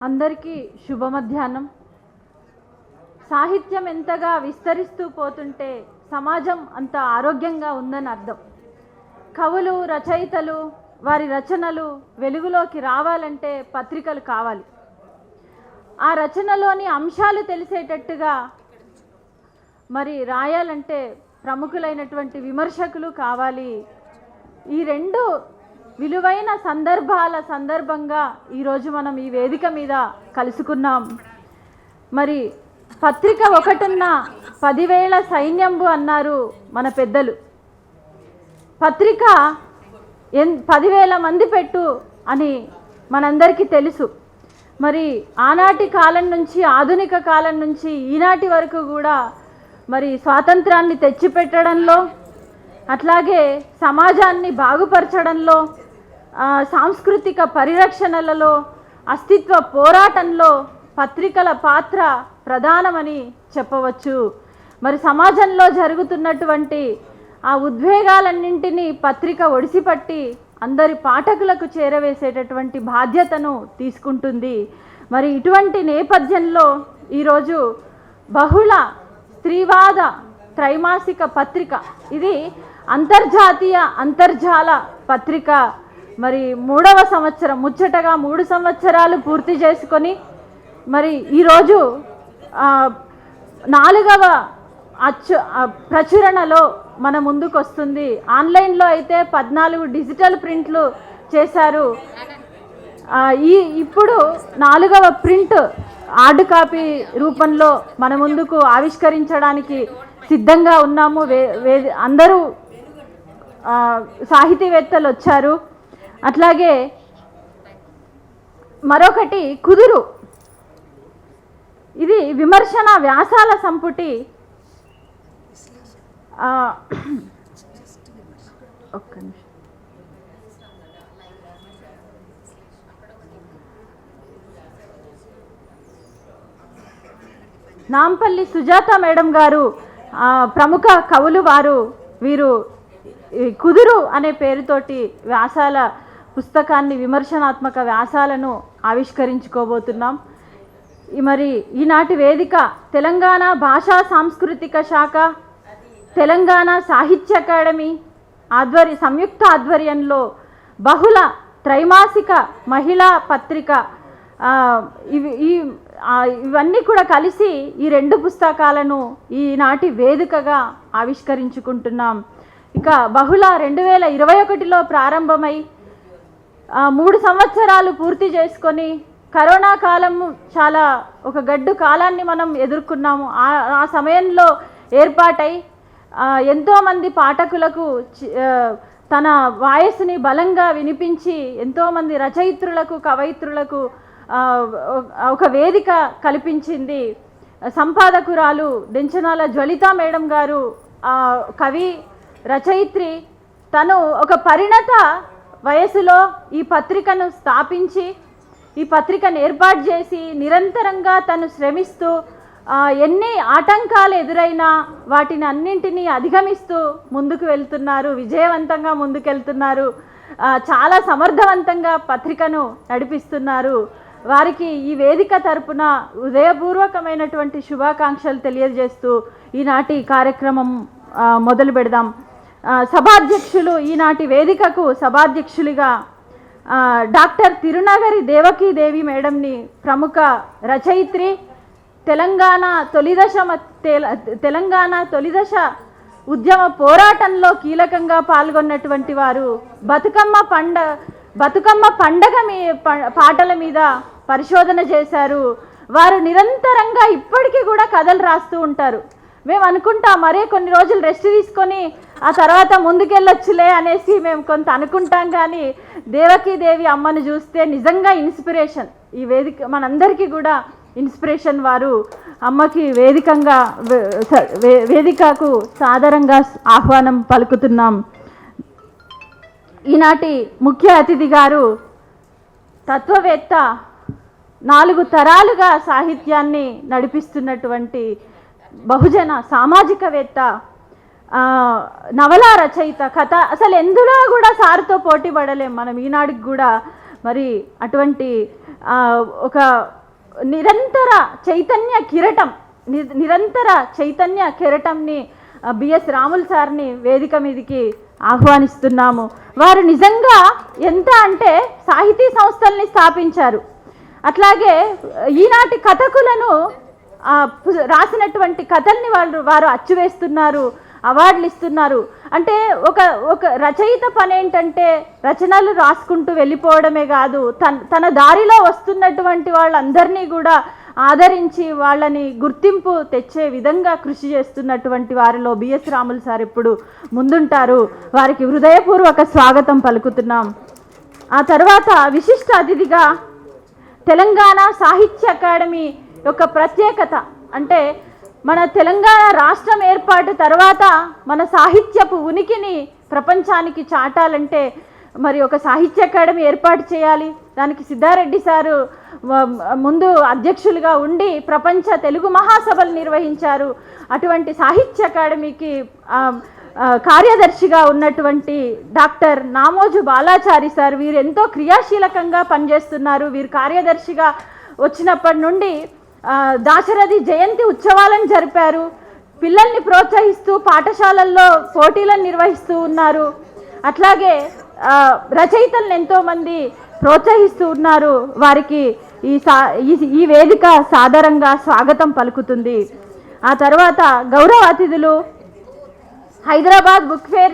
అందరికీ శుభ మధ్యాహ్నం సాహిత్యం ఎంతగా విస్తరిస్తూ పోతుంటే సమాజం అంత ఆరోగ్యంగా ఉందని అర్థం. కవులు రచయితలు వారి రచనలు వెలుగులోకి రావాలంటే పత్రికలు కావాలి. ఆ రచనలోని అంశాలు తెలిసేటట్టుగా మరి రాయాలంటే ప్రముఖులైనటువంటి విమర్శకులు కావాలి. ఈ రెండు విలువైన సందర్భాల సందర్భంగా ఈరోజు మనం ఈ వేదిక మీద కలుసుకున్నాం. మరి పత్రిక ఒకటిన్న పదివేల సైన్యంబు అన్నారు మన పెద్దలు. పత్రిక ఎన్ పదివేల మంది పెట్టు అని మనందరికీ తెలుసు. మరి ఆనాటి కాలం నుంచి ఆధునిక కాలం నుంచి ఈనాటి వరకు కూడా మరి స్వాతంత్రాన్ని తెచ్చిపెట్టడంలో అట్లాగే సమాజాన్ని బాగుపరచడంలో సాంస్కృతిక పరిరక్షణలలో అస్తిత్వ పోరాటంలో పత్రికల పాత్ర ప్రధానమని చెప్పవచ్చు. మరి సమాజంలో జరుగుతున్నటువంటి ఆ ఉద్వేగాలన్నింటినీ పత్రిక ఒడిసిపట్టి అందరి పాఠకులకు చేరవేసేటటువంటి బాధ్యతను తీసుకుంటుంది. మరి ఇటువంటి నేపథ్యంలో ఈరోజు బహుళ స్త్రీవాద త్రైమాసిక పత్రిక ఇది అంతర్జాతీయ అంతర్జాల పత్రిక మరి మూడవ సంవత్సరం ముచ్చటగా మూడు సంవత్సరాలు పూర్తి చేసుకొని మరి ఈరోజు నాలుగవ అచ్చు ప్రచురణలో మన ముందుకు వస్తుంది ఆన్లైన్లో అయితే పద్నాలుగు డిజిటల్ ప్రింట్లు చేశారు. ఈ ఇప్పుడు నాలుగవ ప్రింట్ హార్డ్ కాపీ రూపంలో మన ముందుకు ఆవిష్కరించడానికి సిద్ధంగా ఉన్నాము. వే అందరూ సాహితీవేత్తలు వచ్చారు. అట్లాగే మరొకటి కుదురు. ఇది విమర్శన వ్యాసాల సంపుటి ఒక్క నిమిషం. నాంపల్లి సుజాత మేడం గారు ప్రముఖ కవులు వారు వీరు కుదురు అనే పేరుతోటి వ్యాసాల పుస్తకాన్ని విమర్శనాత్మక వ్యాసాలను ఆవిష్కరించుకోబోతున్నాం. ఈ మరి ఈనాటి వేదిక తెలంగాణ భాషా సాంస్కృతిక శాఖ తెలంగాణ సాహిత్య అకాడమీ ఆధ్వర్య సంయుక్త ఆధ్వర్యంలో బహుళ త్రైమాసిక మహిళా పత్రిక ఇవి ఈ ఇవన్నీ కూడా కలిసి ఈ రెండు పుస్తకాలను ఈనాటి వేదికగా ఆవిష్కరించుకుంటున్నాం. ఇక బహుళ రెండు వేల ఇరవై ఒకటిలో ప్రారంభమై మూడు సంవత్సరాలు పూర్తి చేసుకొని కరోనా కాలం చాలా ఒక గడ్డు కాలాన్ని మనం ఎదుర్కొన్నాము. ఆ ఆ సమయంలో ఏర్పాటై ఎంతోమంది పాఠకులకు చి- తన వాయస్సుని బలంగా వినిపించి ఎంతోమంది రచయిత్రులకు కవయిత్రులకు ఒక వేదిక కల్పించింది సంపాదకురాలు దెంచనాల జ్వలిత మేడం గారు. ఆ, కవి రచయిత్రి తను ఒక పరిణత వయసులో ఈ పత్రికను స్థాపించి ఈ పత్రికను ఏర్పాటు చేసి నిరంతరంగా తను శ్రమిస్తూ ఎన్ని ఆటంకాలు ఎదురైనా వాటిని అన్నింటినీ అధిగమిస్తూ ముందుకు వెళ్తున్నారు విజయవంతంగా ముందుకెళ్తున్నారు చాలా సమర్థవంతంగా పత్రికను నడిపిస్తున్నారు. వారికి ఈ వేదిక తరపున హృదయపూర్వకమైనటువంటి శుభాకాంక్షలు తెలియజేస్తూ ఈనాటి కార్యక్రమం మొదలు పెడదాం. సభాధ్యక్షులు ఈనాటి వేదికకు సభాధ్యక్షులుగా డాక్టర్ తిరునగరి దేవకీదేవి మేడంని ప్రముఖ రచయిత్రి తెలంగాణ తొలిదశ తెలంగాణ తొలిదశ ఉద్యమ పోరాటంలో కీలకంగా పాల్గొన్నటువంటి వారు బతుకమ్మ పండ బతుకమ్మ పండగ మీ ప- పాటల మీద పరిశోధన చేశారు. వారు నిరంతరంగా ఇప్పటికీ కూడా కథలు రాస్తూ ఉంటారు. మేము అనుకుంటాం మరే కొన్ని రోజులు రెస్ట్ తీసుకొని ఆ తర్వాత ముందుకెళ్ళొచ్చులే అనేసి మేము కొంత అనుకుంటాం కానీ దేవకీదేవి అమ్మను చూస్తే నిజంగా ఇన్స్పిరేషన్. ఈ వేదిక మనందరికీ కూడా ఇన్స్పిరేషన్ వారు అమ్మకి వేదికంగా వేదికకు సాదరంగా ఆహ్వానం పలుకుతున్నాం. ఈనాటి ముఖ్య అతిథి గారు తత్వవేత్త నాలుగు తరాలుగా సాహిత్యాన్ని నడిపిస్తున్నటువంటి బహుజన సామాజికవేత్త నవల రచయిత కథ అసలు ఎందులో కూడా సార్తో పోటీ పడలేం మనం ఈనాడికి కూడా. మరి అటువంటి ఒక నిరంతర చైతన్య కిరటం ని- నిరంతర చైతన్య కిరటంని బిఎస్ రాములు సార్ని వేదిక మీదకి ఆహ్వానిస్తున్నాము. వారు నిజంగా ఎంత అంటే సాహితీ సంస్థల్ని స్థాపించారు. అట్లాగే ఈనాటి కథకులను రాసినటువంటి కథల్ని వాళ్ళు వారు అచ్చువేస్తున్నారు. అవార్డులు ఇస్తున్నారు. అంటే ఒక ఒక రచయిత పని ఏంటంటే రచనలు రాసుకుంటూ వెళ్ళిపోవడమే కాదు తన తన దారిలో వస్తున్నటువంటి వాళ్ళందరినీ కూడా ఆదరించి వాళ్ళని గుర్తింపు తెచ్చే విధంగా కృషి చేస్తున్నటువంటి వారిలో బిఎస్ రాములు సార్ ఇప్పుడు ముందుంటారు. వారికి హృదయపూర్వక స్వాగతం పలుకుతున్నాం. ఆ తర్వాత విశిష్ట అతిథిగా తెలంగాణ సాహిత్య అకాడమీ యొక్క ప్రత్యేకత అంటే మన తెలంగాణ రాష్ట్రం ఏర్పాటు తర్వాత మన సాహిత్యపు ఉనికిని ప్రపంచానికి చాటాలంటే మరి ఒక సాహిత్య అకాడమీ ఏర్పాటు చేయాలి. దానికి సిద్ధారెడ్డి సారు ముందు అధ్యక్షులుగా ఉండి ప్రపంచ తెలుగు మహాసభలు నిర్వహించారు. అటువంటి సాహిత్య అకాడమీకి కార్యదర్శిగా ఉన్నటువంటి డాక్టర్ నామోజు బాలాచారి సార్ వీరు ఎంతో క్రియాశీలకంగా పనిచేస్తున్నారు. వీరు కార్యదర్శిగా వచ్చినప్పటి నుండి దాశరథి జయంతి ఉత్సవాలను జరిపారు. పిల్లల్ని ప్రోత్సహిస్తూ పాఠశాలల్లో పోటీలను నిర్వహిస్తూ ఉన్నారు. అట్లాగే రచయితలను ఎంతోమంది ప్రోత్సహిస్తూ ఉన్నారు. వారికి ఈ సా ఈ- ఈ వేదిక సాదరంగా స్వాగతం పలుకుతుంది. ఆ తర్వాత గౌరవ అతిథులు హైదరాబాద్ బుక్ ఫేర్